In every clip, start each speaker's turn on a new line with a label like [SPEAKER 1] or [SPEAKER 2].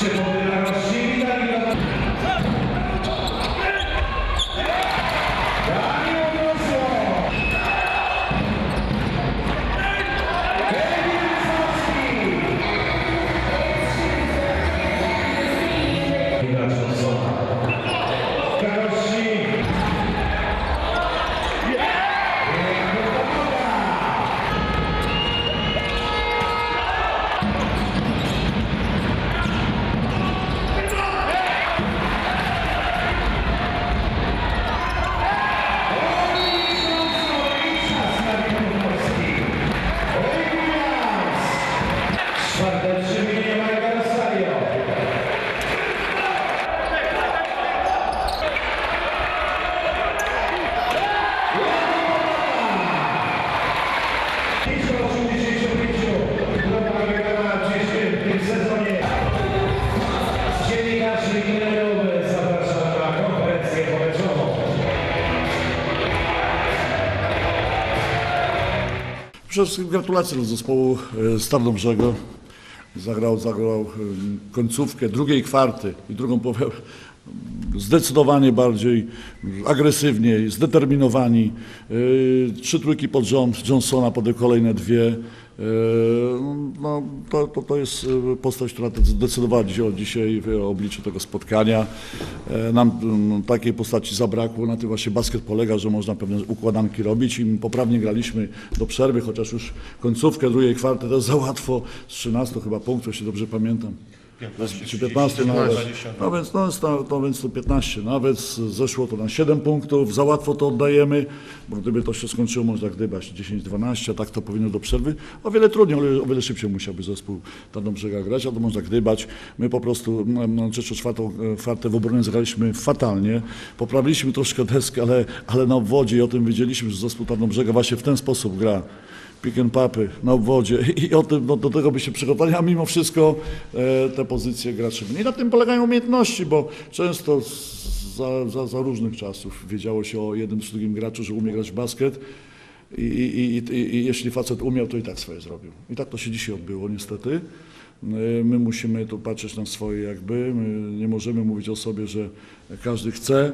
[SPEAKER 1] się podbierają.
[SPEAKER 2] Przede wszystkim gratulacje dla zespołu e, Starnobrzego. Zagrał, zagrał e, końcówkę drugiej kwarty i drugą połowę zdecydowanie bardziej agresywniej, zdeterminowani. E, Trzy trójki pod rząd, Johnsona potem kolejne dwie. E, No, to, to, to jest e, postać, która zdecydowała dzisiaj, w obliczu tego spotkania. Nam takiej postaci zabrakło, na tym właśnie basket polega, że można pewne układanki robić i poprawnie graliśmy do przerwy, chociaż już końcówkę drugiej kwarty to za łatwo, z 13 chyba punktów, jeśli dobrze pamiętam.
[SPEAKER 3] 15,
[SPEAKER 2] Czy 15 nawet.
[SPEAKER 3] 20.
[SPEAKER 2] No więc, no, to, to, więc to 15 nawet, zeszło to na 7 punktów, za łatwo to oddajemy, bo gdyby to się skończyło, można gdybać 10-12, a tak to powinno do przerwy. O wiele trudniej, o wiele, szybciej musiałby zespół Tarnobrzega grać, a to można gdybać. My po prostu no, no, trzecią, czwartą, e, czwartę w obronie zagraliśmy fatalnie, poprawiliśmy troszkę deskę, ale, ale na obwodzie i o tym wiedzieliśmy, że zespół Tarnobrzega właśnie w ten sposób gra pick and papy na obwodzie i o tym, no, do tego by się przygotowali, a mimo wszystko e, te pozycje graczy. I na tym polegają umiejętności, bo często za, za, za różnych czasów wiedziało się o jednym czy drugim graczu, że umie grać w basket i, i, i, i, i jeśli facet umiał, to i tak swoje zrobił. I tak to się dzisiaj odbyło niestety. E, My musimy tu patrzeć na swoje jakby, my nie możemy mówić o sobie, że każdy chce,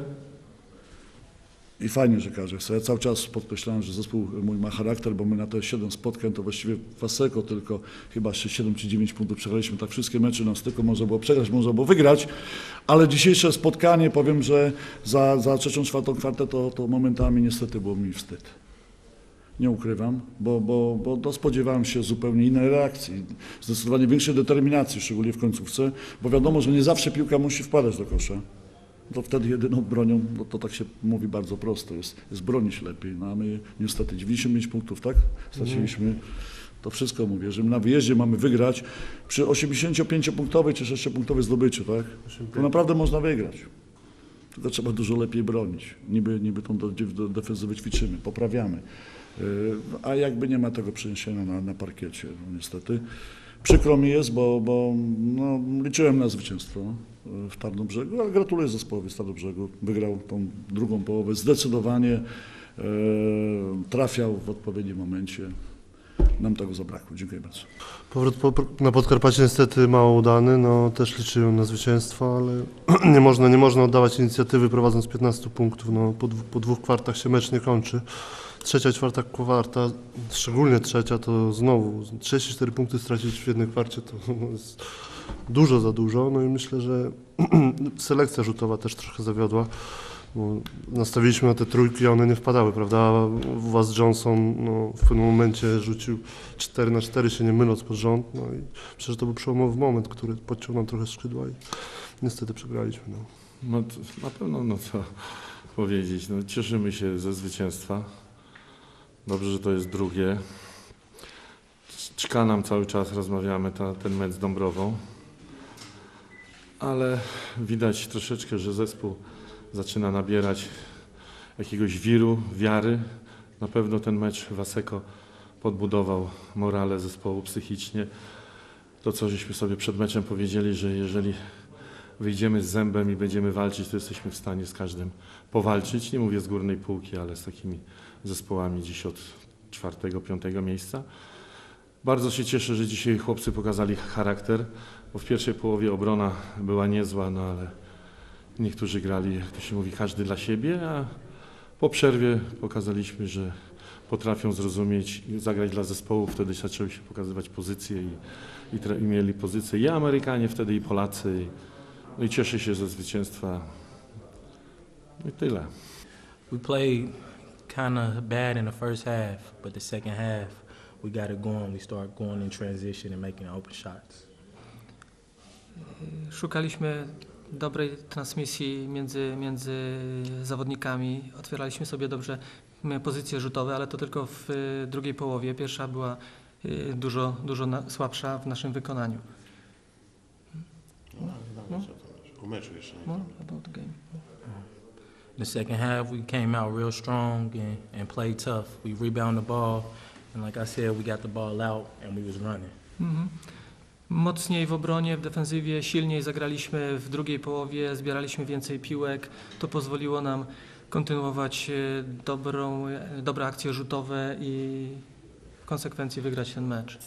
[SPEAKER 2] i fajnie, że chce. Ja cały czas podkreślałem, że zespół mój ma charakter, bo my na te 7 spotkań to właściwie Waseko tylko chyba 7 czy 9 punktów przegraliśmy. Tak wszystkie mecze nas tylko można było przegrać, można było wygrać. Ale dzisiejsze spotkanie, powiem, że za, za trzecią, czwartą kwartę to, to momentami niestety było mi wstyd. Nie ukrywam, bo, bo, bo to spodziewałem się zupełnie innej reakcji, zdecydowanie większej determinacji, szczególnie w końcówce, bo wiadomo, że nie zawsze piłka musi wpadać do kosza. To wtedy jedyną bronią, to tak się mówi bardzo prosto, jest, jest bronić lepiej. No a my niestety 95 punktów, tak? Straciliśmy. To wszystko mówię, że na wyjeździe mamy wygrać przy 85-punktowej czy 6-punktowej zdobyciu, tak? To naprawdę można wygrać. tylko trzeba dużo lepiej bronić. Niby, niby tą defensywę ćwiczymy, poprawiamy. Y, A jakby nie ma tego przeniesienia na, na parkiecie, no niestety. Przykro mi jest, bo, bo no, liczyłem na zwycięstwo y, w Tarnobrzegu, ale gratuluję zespołowi z Tarnobrzegu. Wygrał tą drugą połowę zdecydowanie, y, trafiał w odpowiednim momencie. Nam tego zabrakło. Dziękuję bardzo.
[SPEAKER 3] Powrót po, na Podkarpacie niestety mało udany, no też liczyłem na zwycięstwo, ale nie można, nie można oddawać inicjatywy prowadząc 15 punktów, no po, po dwóch kwartach się mecz nie kończy. Trzecia, czwarta kwarta, szczególnie trzecia, to znowu 34 punkty stracić w jednej kwarcie to jest dużo za dużo, no i myślę, że selekcja rzutowa też trochę zawiodła. Nastawiliśmy na te trójki, a one nie wpadały, prawda? Was Johnson no, w pewnym momencie rzucił 4 na 4 się nie myląc pod rząd. No i myślę, że to był przełomowy moment, który podciął nam trochę skrzydła i niestety przegraliśmy. No.
[SPEAKER 4] No na pewno, no co powiedzieć, no cieszymy się ze zwycięstwa. Dobrze, że to jest drugie. Czka nam cały czas, rozmawiamy ta, ten mecz z Dąbrową. Ale widać troszeczkę, że zespół zaczyna nabierać jakiegoś wiru, wiary. Na pewno ten mecz Waseko podbudował morale zespołu psychicznie. To, co żeśmy sobie przed meczem powiedzieli, że jeżeli wyjdziemy z zębem i będziemy walczyć, to jesteśmy w stanie z każdym powalczyć. Nie mówię z górnej półki, ale z takimi zespołami dziś od czwartego, piątego miejsca. Bardzo się cieszę, że dzisiaj chłopcy pokazali charakter, bo w pierwszej połowie obrona była niezła, no ale niektórzy grali, jak to się mówi, każdy dla siebie, a po przerwie pokazaliśmy, że potrafią zrozumieć zagrać dla zespołu. Wtedy zaczęły się pokazywać pozycje i, i, i mieli pozycje i Amerykanie wtedy, i Polacy. I, no i cieszę się ze zwycięstwa. No i tyle.
[SPEAKER 5] We played kind of bad in the first half, but the second half we got it going. We start going in transition and making open shots.
[SPEAKER 6] Szukaliśmy dobrej transmisji między, między zawodnikami. Otwieraliśmy sobie dobrze pozycje rzutowe, ale to tylko w drugiej połowie. Pierwsza była y, dużo, dużo słabsza w naszym wykonaniu.
[SPEAKER 7] O meczu jeszcze nie.
[SPEAKER 6] No, about the game.
[SPEAKER 5] In the second half, we came out real strong and, and played tough. We rebound the ball, and like I said, we got the ball out and we was running.
[SPEAKER 6] Mhm. Mocniej w obronie, w defensywie, silniej zagraliśmy w drugiej połowie, zbieraliśmy więcej piłek. To pozwoliło nam kontynuować e, dobrą, e, dobre akcje rzutowe i w konsekwencji wygrać ten mecz.